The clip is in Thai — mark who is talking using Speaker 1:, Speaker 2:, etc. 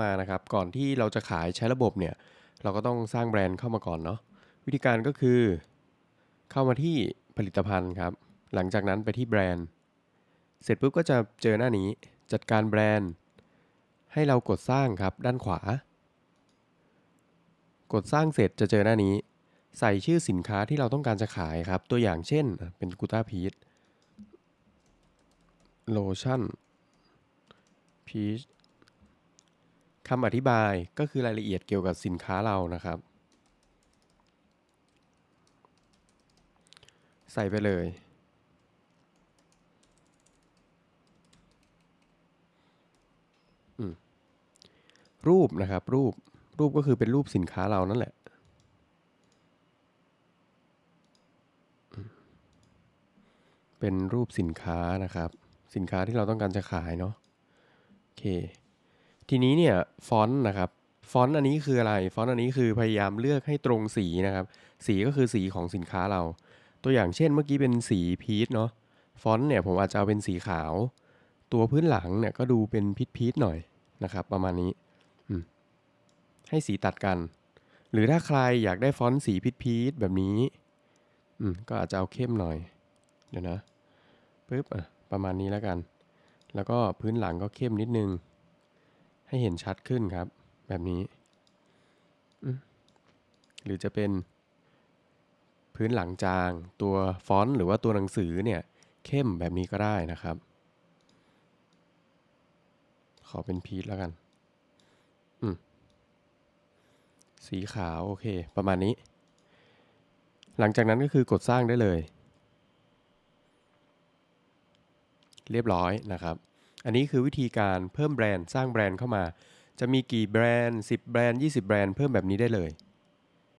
Speaker 1: มานะครับ ก่อนที่เราจะขายใช้ระบบเนี่ย เราก็ต้องสร้างแบรนด์เข้ามาก่อนเนาะ วิธีการก็คือ เข้ามาที่ผลิตภัณฑ์ครับ หลังจากนั้นไปที่แบรนด์ เสร็จปุ๊บก็จะเจอหน้านี้ จัดการแบรนด์ ให้เรากดสร้างครับ ด้านขวา กดสร้างเสร็จจะเจอหน้านี้ ใส่ชื่อสินค้าที่เราต้องการจะขายครับ ตัวอย่างเช่น เป็นกูต้าพีชโลชั่นพีช คำอธิบายก็คือรายละเอียดเกี่ยวกับสินค้าเรานะครับ ใส่ไปเลย รูปนะครับ รูปรูปก็คือเป็นรูปสินค้าเรานั่นแหละ เป็นรูปสินค้านะครับ สินค้าที่เราต้องการจะขายเนาะโอเค ทีนี้เนี่ยฟอนต์นะครับฟอนต์อันนี้คืออะไร ฟอนต์อันนี้คือพยายามเลือกให้ตรงสีนะครับ สีก็คือสีของสินค้าเรา ตัวอย่างเช่นเมื่อกี้เป็นสีพีชเนาะฟอนต์เนี่ยผมอาจจะเอาเป็นสีขาว ตัวพื้นหลังเนี่ยก็ดูเป็นพีชพีชหน่อยนะครับ ประมาณนี้ให้สีตัดกัน หรือถ้าใครอยากได้ฟอนต์สีพีชพีชแบบนี้ก็อาจจะเอาเข้มหน่อย เดี๋ยวนะปึ๊บอะประมาณนี้แล้วกัน แล้วก็พื้นหลังก็เข้มนิดนึง ให้เห็นชัดขึ้นครับ แบบนี้ หรือจะเป็น พื้นหลังจางตัวฟอนต์หรือว่าตัวหนังสือเนี่ยเข้มแบบนี้ก็ได้นะครับ ขอเป็นพีชแล้วกัน สีขาว โอเค ประมาณนี้ หลังจากนั้นก็คือกดสร้างได้เลย เรียบร้อยนะครับ อันนี้คือวิธีการเพิ่มแบรนด์สร้างแบรนด์เข้ามา จะมีกี่แบรนด์ 10 แบรนด์ 20 แบรนด์เพิ่มแบบนี้ได้เลย